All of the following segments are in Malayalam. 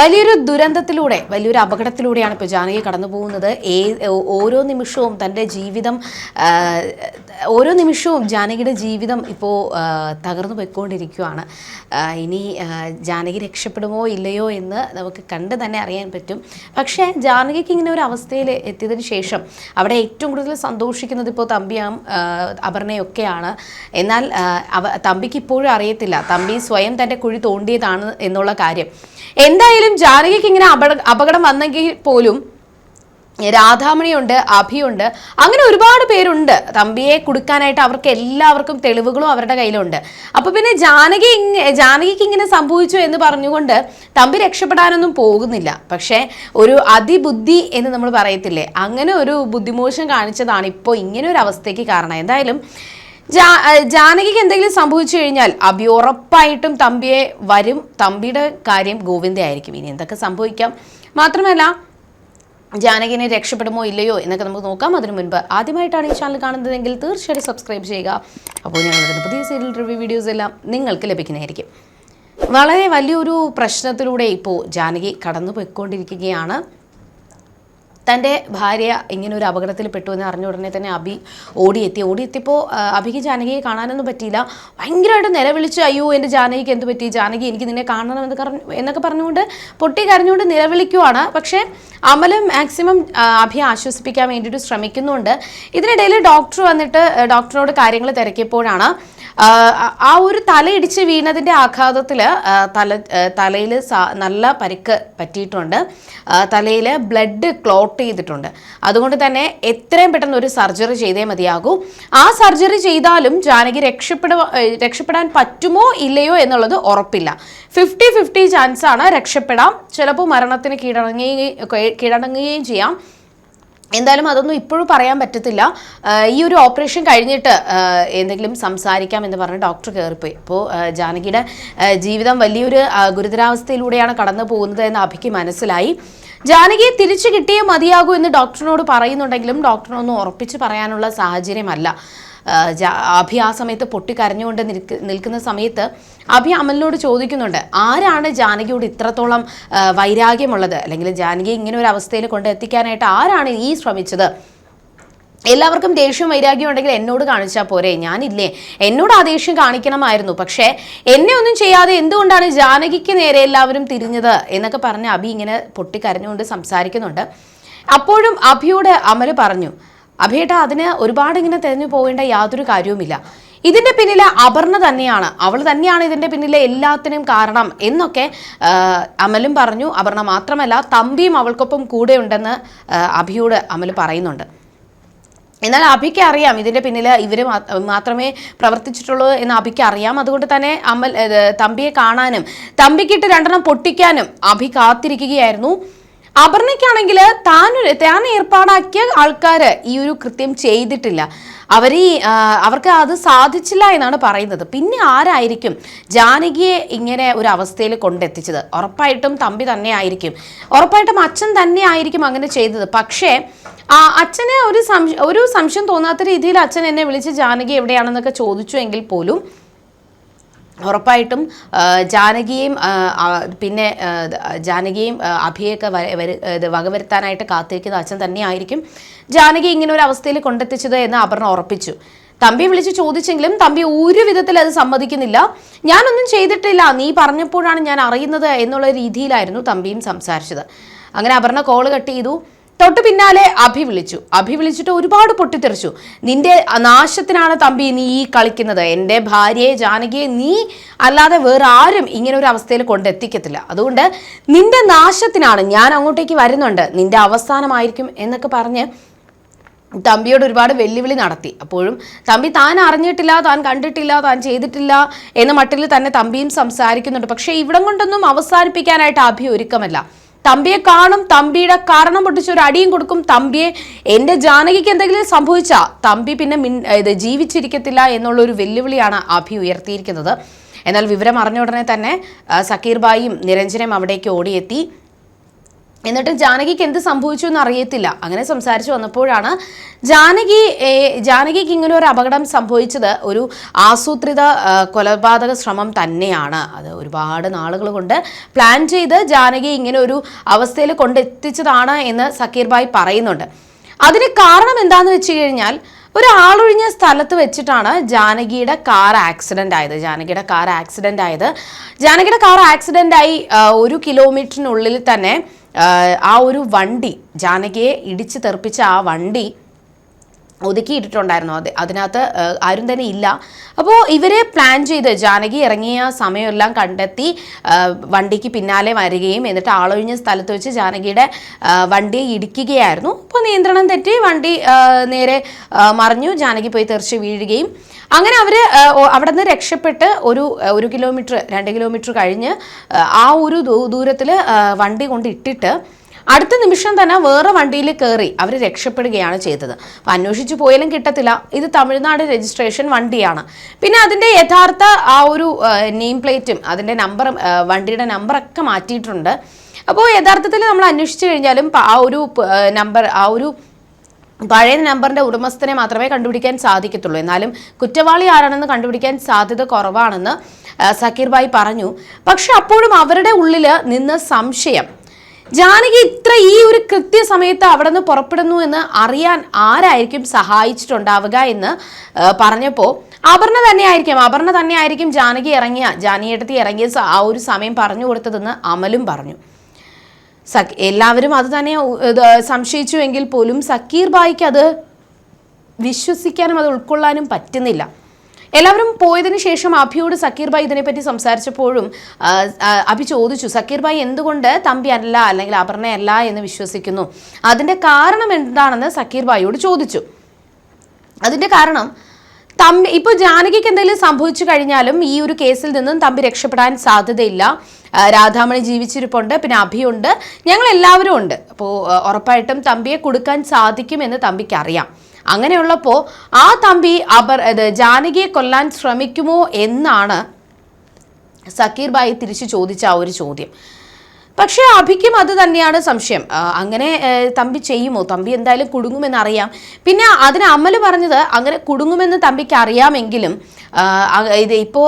വലിയൊരു ദുരന്തത്തിലൂടെ വലിയൊരു അപകടത്തിലൂടെയാണ് ഇപ്പോൾ ജാനകി കടന്നു പോകുന്നത് ഓരോ നിമിഷവും തന്റെ ജീവിതം ഓരോ നിമിഷവും ജാനകിയുടെ ജീവിതം ഇപ്പോൾ തകർന്നു പോയിക്കൊണ്ടിരിക്കുകയാണ്. ഇനി ജാനകി രക്ഷപ്പെടുമോ ഇല്ലയോ എന്ന് നമുക്ക് കണ്ട് തന്നെ അറിയാൻ പറ്റും. പക്ഷേ ജാനകിക്ക് ഇങ്ങനെ ഒരു അവസ്ഥയിൽ എത്തിയതിന് ശേഷം അവിടെ ഏറ്റവും കൂടുതൽ സന്തോഷിക്കുന്നത് ഇപ്പോൾ തമ്പിയാം അപർണയൊക്കെയാണ്. എന്നാൽ തമ്പിക്ക് ഇപ്പോഴും അറിയത്തില്ല. തമ്പി സ്വയം തന്റെ കുഴി തോണ്ടിയതാണ് എന്നുള്ള കാര്യം. എന്തായാലും ജാനകിക്ക് ഇങ്ങനെ അപകട വന്നെങ്കിൽ പോലും രാധാമണിയുണ്ട് അഭിയുണ്ട് അങ്ങനെ ഒരുപാട് പേരുണ്ട്. തമ്പിയെ കൊടുക്കാനായിട്ട് അവർക്ക് എല്ലാവർക്കും തെളിവുകളും അവരുടെ കയ്യിലുണ്ട്. അപ്പൊ പിന്നെ ജാനകി ജാനകിക്ക് ഇങ്ങനെ സംഭവിച്ചു എന്ന് പറഞ്ഞുകൊണ്ട് തമ്പി രക്ഷപ്പെടാനൊന്നും പോകുന്നില്ല. പക്ഷേ ഒരു അതിബുദ്ധി എന്ന് നമ്മൾ പറയത്തില്ലേ? അങ്ങനെ ഒരു ബുദ്ധിമോശം കാണിച്ചതാണ് ഇപ്പോൾ ഇങ്ങനെ ഒരു അവസ്ഥയ്ക്ക് കാരണം. എന്തായാലും ജാനകിക്ക് എന്തെങ്കിലും സംഭവിച്ചു കഴിഞ്ഞാൽ അഭി ഉറപ്പായിട്ടും തമ്പിയെ വരും. തമ്പിയുടെ കാര്യം ഗോവിന്ദയായിരിക്കും ഇനി എന്തൊക്കെ സംഭവിക്കാം? മാത്രമല്ല ജാനകിനെ രക്ഷപ്പെടുമോ ഇല്ലയോ എന്നൊക്കെ നമുക്ക് നോക്കാം. അതിനു മുൻപ് ആദ്യമായിട്ടാണ് ഈ ചാനൽ കാണുന്നതെങ്കിൽ തീർച്ചയായിട്ടും സബ്സ്ക്രൈബ് ചെയ്യുക. അപ്പോൾ ഞങ്ങളുടെ പുതിയ സീരിയൽ റിവ്യൂ വീഡിയോസ് എല്ലാം നിങ്ങൾക്ക് ലഭിക്കുന്നതായിരിക്കും. വളരെ വലിയൊരു പ്രശ്നത്തിലൂടെ ഇപ്പോൾ ജാനകി കടന്നു പോയിക്കൊണ്ടിരിക്കുകയാണ് തന്റെ ഭാര്യ ഇങ്ങനെ ഒരു അപകടത്തിൽ പെട്ടു എന്ന് അറിഞ്ഞ ഉടനെ തന്നെ അഭി ഓടിയെത്തി. ഓടിയെത്തിയപ്പോൾ അഭിക്ക് ജാനകിയെ കാണാനൊന്നും പറ്റിയില്ല. ഭയങ്കരമായിട്ട് നിലവിളിച്ച് അയ്യോ എന്റെ ജാനകിക്ക് എന്ത് പറ്റി? ജാനകി എനിക്ക് നിന്നെ കാണണം എന്ന് പറഞ്ഞു എന്നൊക്കെ പറഞ്ഞുകൊണ്ട് പൊട്ടി കരഞ്ഞുകൊണ്ട് നിലവിളിക്കുവാണ്. പക്ഷേ അമല മാക്സിമം അഭിയെ ആശ്വസിപ്പിക്കാൻ വേണ്ടിയിട്ട് ശ്രമിക്കുന്നുണ്ട്. ഇതിനിടയിൽ ഡോക്ടർ വന്നിട്ട് ഡോക്ടറോട് കാര്യങ്ങൾ തിരക്കിയപ്പോഴാണ് ആ, ഒരു തലയിടിച്ച് വീണതിന്റെ ആഘാതത്തിൽ തല തലയിൽ നല്ല പരിക്ക് പറ്റിയിട്ടുണ്ട്. തലയിൽ ബ്ലഡ് ക്ലോട്ട് ചെയ്തിട്ടുണ്ട്. അതുകൊണ്ട് തന്നെ എത്രയും പെട്ടെന്ന് ഒരു സർജറി ചെയ്തേ മതിയാകൂ. ആ സർജറി ചെയ്താലും ജാനകി രക്ഷപ്പെടുക രക്ഷപ്പെടാൻ പറ്റുമോ ഇല്ലയോ എന്നുള്ളത് ഉറപ്പില്ല. ഫിഫ്റ്റി ഫിഫ്റ്റി ചാൻസ് ആണ് രക്ഷപ്പെടാം. ചിലപ്പോൾ മരണത്തിന് കീഴടങ്ങുകയും കീഴടങ്ങുകയും ചെയ്യാം. എന്തായാലും അതൊന്നും ഇപ്പോഴും പറയാൻ പറ്റത്തില്ല. ഈ ഒരു ഓപ്പറേഷൻ കഴിഞ്ഞിട്ട് എന്തെങ്കിലും സംസാരിക്കാം എന്ന് പറഞ്ഞ് ഡോക്ടർ കയറിപ്പോയി. അപ്പോൾ ജാനകിയുടെ ജീവിതം വലിയൊരു ഗുരുതരാവസ്ഥയിലൂടെയാണ് കടന്നു പോകുന്നത് എന്ന് അഭിക്ക് മനസ്സിലായി. ജാനകിയെ തിരിച്ചു കിട്ടിയേ മതിയാകൂ എന്ന് ഡോക്ടറിനോട് പറയുന്നുണ്ടെങ്കിലും ഡോക്ടറിനൊന്നും ഉറപ്പിച്ച് പറയാനുള്ള സാഹചര്യമല്ല. അഭി ആ സമയത്ത് പൊട്ടിക്കരഞ്ഞുകൊണ്ട് നിൽക്ക് നിൽക്കുന്ന സമയത്ത് അഭി അമലിനോട് ചോദിക്കുന്നുണ്ട് ആരാണ് ജാനകിയോട് ഇത്രത്തോളം വൈരാഗ്യമുള്ളത്? അല്ലെങ്കിൽ ജാനകി ഇങ്ങനെ ഒരു അവസ്ഥയിൽ കൊണ്ട് എത്തിക്കാനായിട്ട് ആരാണ് ഈ ശ്രമിച്ചത്? എല്ലാവർക്കും ദേഷ്യം വൈരാഗ്യം ഉണ്ടെങ്കിൽ എന്നോട് കാണിച്ചാൽ പോരെ. ഞാനില്ലേ എന്നോട് ആ ദേഷ്യം കാണിക്കണമായിരുന്നു. പക്ഷേ എന്നെ ഒന്നും ചെയ്യാതെ എന്തുകൊണ്ടാണ് ജാനകിക്ക് നേരെ എല്ലാവരും തിരിഞ്ഞത്? എന്നൊക്കെ പറഞ്ഞ് അഭി ഇങ്ങനെ പൊട്ടിക്കരഞ്ഞുകൊണ്ട് സംസാരിക്കുന്നുണ്ട്. അപ്പോഴും അഭിയോട് അമൽ പറഞ്ഞു അഭിയേട്ട അതിന് ഒരുപാട് ഇങ്ങനെ തെരഞ്ഞു പോകേണ്ട യാതൊരു കാര്യവുമില്ല. ഇതിന്റെ പിന്നിലെ അപർണ തന്നെയാണ്. അവൾ തന്നെയാണ് ഇതിന്റെ പിന്നിലെ എല്ലാത്തിനും കാരണം എന്നൊക്കെ അമലും പറഞ്ഞു. അപർണ മാത്രമല്ല തമ്പിയും അവൾക്കൊപ്പം കൂടെ ഉണ്ടെന്ന് അഭിയോട് അമൽ പറയുന്നുണ്ട്. എന്നാൽ അഭിക്ക് അറിയാം ഇതിന്റെ പിന്നിൽ ഇവർ മാത്രമേ പ്രവർത്തിച്ചിട്ടുള്ളൂ എന്ന് അഭിക്ക് അറിയാം. അതുകൊണ്ട് തന്നെ അമൽ തമ്പിയെ കാണാനും തമ്പിക്കിട്ട് രണ്ടെണ്ണം പൊട്ടിക്കാനും അഭി കാത്തിരിക്കുകയായിരുന്നു. അപർണയ്ക്കാണെങ്കിൽ താൻ താൻ ഏർപ്പാടാക്കിയ ആൾക്കാർ ഈ ഒരു കൃത്യം ചെയ്തിട്ടില്ല. അവർ ഈ അവർക്ക് അത് സാധിച്ചില്ല എന്നാണ് പറയുന്നത്. പിന്നെ ആരായിരിക്കും ജാനകിയെ ഇങ്ങനെ ഒരു അവസ്ഥയിൽ കൊണ്ടെത്തിച്ചത്? ഉറപ്പായിട്ടും തമ്പി തന്നെ ആയിരിക്കും. ഉറപ്പായിട്ടും അച്ഛൻ തന്നെ ആയിരിക്കും അങ്ങനെ ചെയ്തത്. പക്ഷേ അച്ഛന് ഒരു സംശയം ഒരു സംശയം തോന്നാത്ത രീതിയിൽ അച്ഛൻ എന്നെ വിളിച്ച് ജാനകി എവിടെയാണെന്നൊക്കെ ചോദിച്ചു എങ്കിൽ പോലും ഉറപ്പായിട്ടും ജാനകിയും പിന്നെ ജാനകിയും അഭിയൊക്കെ വകവരുത്താനായിട്ട് കാത്തിരിക്കുന്ന അച്ഛൻ തന്നെയായിരിക്കും. ജാനകി ഇങ്ങനെ ഒരു അവസ്ഥയിൽ കൊണ്ടെത്തിച്ചത് എന്ന് അപർണ ഉറപ്പിച്ചു. തമ്പി വിളിച്ച് ചോദിച്ചെങ്കിലും തമ്പി ഒരു വിധത്തിൽ അത് സമ്മതിക്കുന്നില്ല. ഞാനൊന്നും ചെയ്തിട്ടില്ല. നീ പറഞ്ഞപ്പോഴാണ് ഞാൻ അറിയുന്നത് എന്നുള്ള രീതിയിലായിരുന്നു തമ്പിയും സംസാരിച്ചത്. അങ്ങനെ അപർണ കോൾ കട്ട് ചെയ്തു. തൊട്ട് പിന്നാലെ അഭി വിളിച്ചു. അഭി വിളിച്ചിട്ട് ഒരുപാട് പൊട്ടിത്തെറിച്ചു. നിന്റെ നാശത്തിനാണ് തമ്പി നീ ഈ കളിക്കുന്നത്. എന്റെ ഭാര്യയെ ജാനകിയെ നീ അല്ലാതെ വേറെ ആരും ഇങ്ങനെ ഒരു അവസ്ഥയിൽ കൊണ്ടെത്തിക്കത്തില്ല അതുകൊണ്ട് നിന്റെ നാശത്തിനാണ് ഞാൻ അങ്ങോട്ടേക്ക് വരുന്നുണ്ട്. നിന്റെ അവസാനമായിരിക്കും എന്നൊക്കെ പറഞ്ഞ് തമ്പിയോട് ഒരുപാട് വെല്ലുവിളി നടത്തി. അപ്പോഴും തമ്പി താൻ അറിഞ്ഞിട്ടില്ല താൻ കണ്ടിട്ടില്ല താൻ ചെയ്തിട്ടില്ല എന്ന മട്ടിൽ തന്നെ തമ്പിയും സംസാരിക്കുന്നുണ്ട്. പക്ഷേ ഇവിടം കൊണ്ടൊന്നും അവസാനിപ്പിക്കാനായിട്ട് അഭി ഒരുക്കമല്ല. തമ്പിയെ കാണും തമ്പിയുടെ കാരണം പൊട്ടിച്ച് ഒരു അടിയും കൊടുക്കും. തമ്പിയെ എന്റെ ജാനകിക്ക് എന്തെങ്കിലും സംഭവിച്ചാ തമ്പി പിന്നെ മിൻ ഇത് ജീവിച്ചിരിക്കത്തില്ല എന്നുള്ള ഒരു വെല്ലുവിളിയാണ് അഭി ഉയർത്തിയിരിക്കുന്നത്. എന്നാൽ വിവരം അറിഞ്ഞ ഉടനെ തന്നെ ആ, സക്കീർ ബായിയും നിരഞ്ജനയും അവിടേക്ക് ഓടിയെത്തി. എന്നിട്ട് ജാനകിക്ക് എന്ത് സംഭവിച്ചു എന്ന് അറിയത്തില്ല. അങ്ങനെ സംസാരിച്ച് വന്നപ്പോഴാണ് ജാനകി ജാനകിക്ക് ഇങ്ങനെ ഒരു അപകടം സംഭവിച്ചത് ഒരു ആസൂത്രിത കൊലപാതക ശ്രമം തന്നെയാണ്. അത് ഒരുപാട് നാളുകൾ കൊണ്ട് പ്ലാൻ ചെയ്ത് ജാനകി ഇങ്ങനെ ഒരു അവസ്ഥയിൽ കൊണ്ടെത്തിച്ചതാണ് എന്ന് സക്കീർ ഭായ് പറയുന്നുണ്ട്. അതിന് കാരണം എന്താണെന്ന് വെച്ച് കഴിഞ്ഞാൽ ഒരു ആളൊഴിഞ്ഞ സ്ഥലത്ത് വെച്ചിട്ടാണ് ജാനകിയുടെ കാർ ആക്സിഡന്റ് ആയത്. ജാനകിയുടെ കാർ ആക്സിഡന്റ് ആയത്. ജാനകിയുടെ കാർ ആക്സിഡന്റ് ആയി ഒരു കിലോമീറ്ററിനുള്ളിൽ തന്നെ ആ, ഒരു വണ്ടി ജാനകിയെ ഇടിച്ചു തെറിപ്പിച്ച ആ വണ്ടി ഒതുക്കിയിട്ടിട്ടുണ്ടായിരുന്നു. അത് അതിനകത്ത് ആരും തന്നെ ഇല്ല. അപ്പോൾ ഇവരെ പ്ലാൻ ചെയ്ത് ജാനകി ഇറങ്ങിയ സമയമെല്ലാം കണ്ടെത്തി വണ്ടിക്ക് പിന്നാലെ വരികയും എന്നിട്ട് ആളൊഴിഞ്ഞ സ്ഥലത്ത് വെച്ച് ജാനകിയുടെ വണ്ടി ഇടിക്കുകയായിരുന്നു. അപ്പോൾ നിയന്ത്രണം തെറ്റി വണ്ടി നേരെ മറിഞ്ഞു. ജാനകി പോയി തെറിച്ച് വീഴുകയും അങ്ങനെ അവർ അവിടെ നിന്ന് രക്ഷപ്പെട്ട് ഒരു ഒരു കിലോമീറ്റർ രണ്ട് കിലോമീറ്റർ കഴിഞ്ഞ് ആ ഒരു ദൂരത്തിൽ വണ്ടി കൊണ്ട് ഇട്ടിട്ട് അടുത്ത നിമിഷം തന്നെ വേറെ വണ്ടിയിൽ കയറി അവർ രക്ഷപ്പെടുകയാണ് ചെയ്തത്. അപ്പം അന്വേഷിച്ചു പോയാലും കിട്ടത്തില്ല. ഇത് തമിഴ്നാട് രജിസ്ട്രേഷൻ വണ്ടിയാണ്. പിന്നെ അതിന്റെ യഥാർത്ഥ ആ ഒരു നെയിം പ്ലേറ്റും അതിന്റെ നമ്പറും വണ്ടിയുടെ നമ്പറൊക്കെ മാറ്റിയിട്ടുണ്ട്. അപ്പോൾ യഥാർത്ഥത്തിൽ നമ്മൾ അന്വേഷിച്ചു കഴിഞ്ഞാലും ആ ഒരു നമ്പർ ആ ഒരു പഴയ നമ്പറിന്റെ ഉടമസ്ഥനെ മാത്രമേ കണ്ടുപിടിക്കാൻ സാധിക്കത്തുള്ളൂ. എന്നാലും കുറ്റവാളി ആരാണെന്ന് കണ്ടുപിടിക്കാൻ സാധ്യത കുറവാണെന്ന് ആ, സക്കീർ ഭായ് പറഞ്ഞു. പക്ഷെ അപ്പോഴും അവരുടെ ഉള്ളിൽ നിന്ന് സംശയം ജാനകി ഇത്ര ഈ ഒരു കൃത്യസമയത്ത് അവിടെ നിന്ന് പുറപ്പെടുന്നു എന്ന് അറിയാൻ ആരായിരിക്കും സഹായിച്ചിട്ടുണ്ടാവുക എന്ന് പറഞ്ഞപ്പോൾ അപർണ തന്നെയായിരിക്കും. അപർണ തന്നെയായിരിക്കും ജാനകി ഇറങ്ങിയ ജാനകിയെടുത്ത് ഇറങ്ങിയ ആ ഒരു സമയം പറഞ്ഞു കൊടുത്തതെന്ന് അമലും പറഞ്ഞു. സക് എല്ലാവരും അത് തന്നെ സംശയിച്ചുവെങ്കിൽ പോലും സക്കീർ ബായിക്ക് അത് വിശ്വസിക്കാനും അത് ഉൾക്കൊള്ളാനും പറ്റുന്നില്ല. എല്ലാവരും പോയതിനു ശേഷം അഭിയോട് സക്കീർ ഭായ് ഇതിനെപ്പറ്റി സംസാരിച്ചപ്പോഴും അഭി ചോദിച്ചു സക്കീർ ഭായ് എന്തുകൊണ്ട് തമ്പി അല്ല അല്ലെങ്കിൽ അപർണയല്ല എന്ന് വിശ്വസിക്കുന്നു? അതിന്റെ കാരണം എന്താണെന്ന് സക്കീർ ബായിയോട് ചോദിച്ചു. അതിന്റെ കാരണം തമ്പി ഇപ്പോൾ ജാനകിക്ക് എന്തെങ്കിലും സംഭവിച്ചു കഴിഞ്ഞാലും ഈ ഒരു കേസിൽ നിന്നും തമ്പി രക്ഷപ്പെടാൻ സാധ്യതയില്ല. രാധാമണി ജീവിച്ചിരിപ്പുണ്ട് പിന്നെ അഭിയുണ്ട് ഞങ്ങൾ എല്ലാവരും ഉണ്ട് അപ്പോൾ ഉറപ്പായിട്ടും തമ്പിയെ കൊടുക്കാൻ സാധിക്കുമെന്ന് തമ്പിക്ക് അറിയാം. അങ്ങനെയുള്ളപ്പോൾ ആ തമ്പി അപർ ഇത് ജാനകിയെ കൊല്ലാൻ ശ്രമിക്കുമോ എന്നാണ് സക്കീർ ബായി തിരിച്ചു ചോദിച്ച ആ ഒരു ചോദ്യം. പക്ഷേ അഭിക്കും അത് തന്നെയാണ് സംശയം. അങ്ങനെ തമ്പി ചെയ്യുമോ? തമ്പി എന്തായാലും കുടുങ്ങുമെന്ന് അറിയാം പിന്നെ അതിന് അമ്മൽ പറഞ്ഞത് അങ്ങനെ കുടുങ്ങുമെന്ന് തമ്പിക്ക് അറിയാമെങ്കിലും ഇത് ഇപ്പോൾ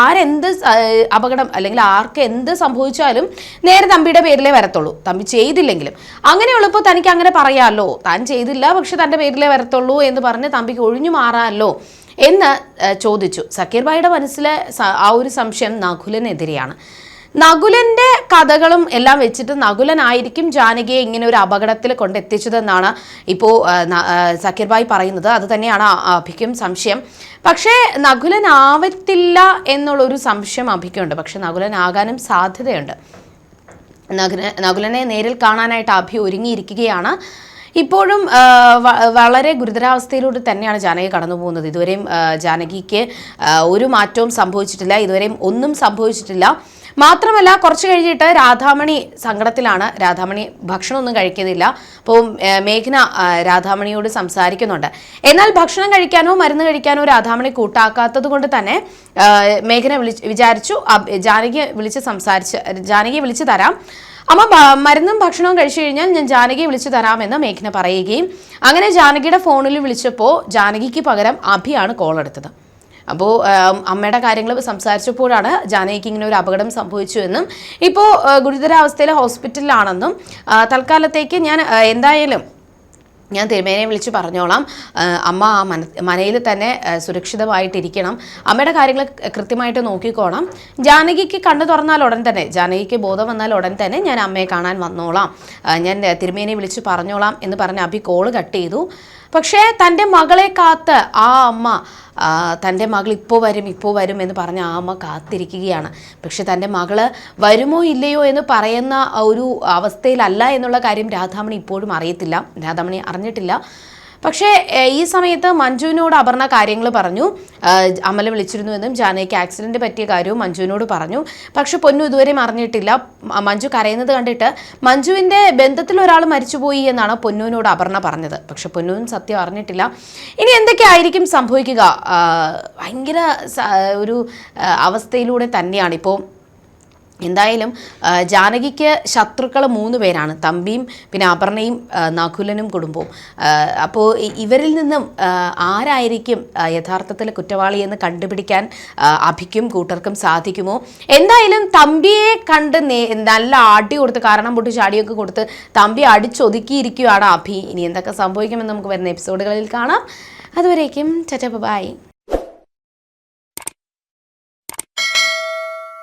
ആരെന്ത് അപകടം അല്ലെങ്കിൽ ആർക്ക് എന്ത് സംഭവിച്ചാലും നേരെ തമ്പിയുടെ പേരിലേ വരത്തുള്ളൂ. തമ്പി ചെയ്തില്ലെങ്കിലും. അങ്ങനെയുള്ളപ്പോൾ തനിക്ക് അങ്ങനെ പറയാമല്ലോ താൻ ചെയ്തില്ല പക്ഷെ തന്റെ പേരിലേ വരത്തുള്ളൂ എന്ന് പറഞ്ഞ് തമ്പിക്ക് ഒഴിഞ്ഞു മാറാമല്ലോ എന്ന് ചോദിച്ചു. സക്കീർ ബായിയുടെ മനസ്സിലെ ആ ഒരു സംശയം നകുലിനെതിരെയാണ് നകുലന്റെ കഥകളും എല്ലാം വെച്ചിട്ട് നകുലനായിരിക്കും ജാനകിയെ ഇങ്ങനെ ഒരു അപകടത്തിൽ കൊണ്ടെത്തിച്ചതെന്നാണ് ഇപ്പോൾ സക്കീർ ഭായ് പറയുന്നത്. അത് തന്നെയാണ് അഭിക്കും സംശയം. പക്ഷേ നകുലനാവത്തില്ല എന്നുള്ളൊരു സംശയം അഭിക്കുണ്ട്. പക്ഷെ നകുലനാകാനും സാധ്യതയുണ്ട്. നകുല നകുലനെ നേരിൽ കാണാനായിട്ട് അഭി ഒരുങ്ങിയിരിക്കുകയാണ്. ഇപ്പോഴും വളരെ ഗുരുതരാവസ്ഥയിലൂടെ തന്നെയാണ് ജാനകി കടന്നു പോകുന്നത്. ഇതുവരെയും ജാനകിക്ക് ഒരു മാറ്റവും സംഭവിച്ചിട്ടില്ല. ഇതുവരെയും ഒന്നും സംഭവിച്ചിട്ടില്ല. മാത്രമല്ല കുറച്ച് കഴിഞ്ഞിട്ട് രാധാമണി സങ്കടത്തിലാണ്. രാധാമണി ഭക്ഷണമൊന്നും കഴിക്കുന്നില്ല. അപ്പോൾ മേഘന രാധാമണിയോട് സംസാരിക്കുന്നുണ്ട്. എന്നാൽ ഭക്ഷണം കഴിക്കാനോ മരുന്ന് കഴിക്കാനോ രാധാമണി കൂട്ടാക്കാത്തത് കൊണ്ട് തന്നെ മേഘന വിളിച്ച് വിചാരിച്ചു ജാനകിയെ വിളിച്ച് സംസാരിച്ച് ജാനകിയെ വിളിച്ച് തരാം. അമ്മ മരുന്നും ഭക്ഷണവും കഴിച്ചു കഴിഞ്ഞാൽ ഞാൻ ജാനകിയെ വിളിച്ചു തരാമെന്ന് മേഘന പറയുകയും അങ്ങനെ ജാനകിയുടെ ഫോണിൽ വിളിച്ചപ്പോൾ ജാനകിക്ക് പകരം അഭിയാണ് കോൾ എടുത്തത്. അപ്പോൾ അമ്മയുടെ കാര്യങ്ങൾ സംസാരിച്ചപ്പോഴാണ് ജാനകിക്ക് ഇങ്ങനെ ഒരു അപകടം സംഭവിച്ചു എന്നും. ഇപ്പോൾ ഗുരുതരാവസ്ഥയിൽ ഹോസ്പിറ്റലിലാണെന്നും തൽക്കാലത്തേക്ക് ഞാൻ എന്തായാലും ഞാൻ തിരുമേനെ വിളിച്ച് പറഞ്ഞോളാം. അമ്മ ആ മന മനയിൽ തന്നെ സുരക്ഷിതമായിട്ടിരിക്കണം. അമ്മയുടെ കാര്യങ്ങൾ കൃത്യമായിട്ട് നോക്കിക്കോണം. ജാനകിക്ക് കണ്ണു തുറന്നാൽ ഉടൻ തന്നെ ജാനകിക്ക് ബോധം വന്നാൽ ഉടൻ തന്നെ ഞാൻ അമ്മയെ കാണാൻ വന്നോളാം. ഞാൻ തിരുമേനെ വിളിച്ച് പറഞ്ഞോളാം എന്ന് പറഞ്ഞ് അഭി കോൾ കട്ട് ചെയ്തു. പക്ഷേ തന്റെ മകളെ കാത്ത് ആ അമ്മ തന്റെ മകൾ ഇപ്പോൾ വരും ഇപ്പോൾ വരും എന്ന് പറഞ്ഞ ആ അമ്മ കാത്തിരിക്കുകയാണ്. പക്ഷെ തന്റെ മകൾ വരുമോ ഇല്ലയോ എന്ന് പറയുന്ന ഒരു അവസ്ഥയിലല്ല എന്നുള്ള കാര്യം രാധാമണി ഇപ്പോഴും അറിയത്തില്ല. രാധാമണി അറിഞ്ഞിട്ടില്ല. പക്ഷേ ഈ സമയത്ത് മഞ്ജുവിനോട് അപർണ കാര്യങ്ങൾ പറഞ്ഞു. ആ, വിളിച്ചിരുന്നു എന്നും ജാനകിക്ക് ആക്സിഡന്റ് പറ്റിയ കാര്യവും മഞ്ജുവിനോട് പറഞ്ഞു. പക്ഷെ പൊന്നു ഇതുവരെയും അറിഞ്ഞിട്ടില്ല മഞ്ജു കരയുന്നത് കണ്ടിട്ട് മഞ്ജുവിന്റെ ബന്ധത്തിൽ ഒരാൾ മരിച്ചുപോയി എന്നാണ് പൊന്നുവിനോട് അപർണ പറഞ്ഞത്. പക്ഷെ പൊന്നുവിനും സത്യം അറിഞ്ഞിട്ടില്ല. ഇനി എന്തൊക്കെയായിരിക്കും സംഭവിക്കുക? ഭയങ്കര ഒരു അവസ്ഥയിലൂടെ തന്നെയാണ്. ഇപ്പോൾ എന്തായാലും ജാനകിക്ക് ശത്രുക്കൾ മൂന്ന് പേരാണ്. തമ്പിയും പിന്നെ അപർണയും നകുലനും കുടുംബവും. അപ്പോൾ ഇവരിൽ നിന്നും ആരായിരിക്കും യഥാർത്ഥത്തിൽ കുറ്റവാളി എന്ന് കണ്ടുപിടിക്കാൻ അഭിക്കും കൂട്ടർക്കും സാധിക്കുമോ? എന്തായാലും തമ്പിയെ കണ്ട് നല്ല അടി കൊടുത്ത് കാരണം പൊട്ടി ചാടിയൊക്കെ കൊടുത്ത് തമ്പി അടിച്ചൊതുക്കിയിരിക്കുകയാണ് അഭി. ഇനി എന്തൊക്കെ സംഭവിക്കുമെന്ന് നമുക്ക് വരുന്ന എപ്പിസോഡുകളിൽ കാണാം. അതുവരേക്കും ചറ്റ ബൈ.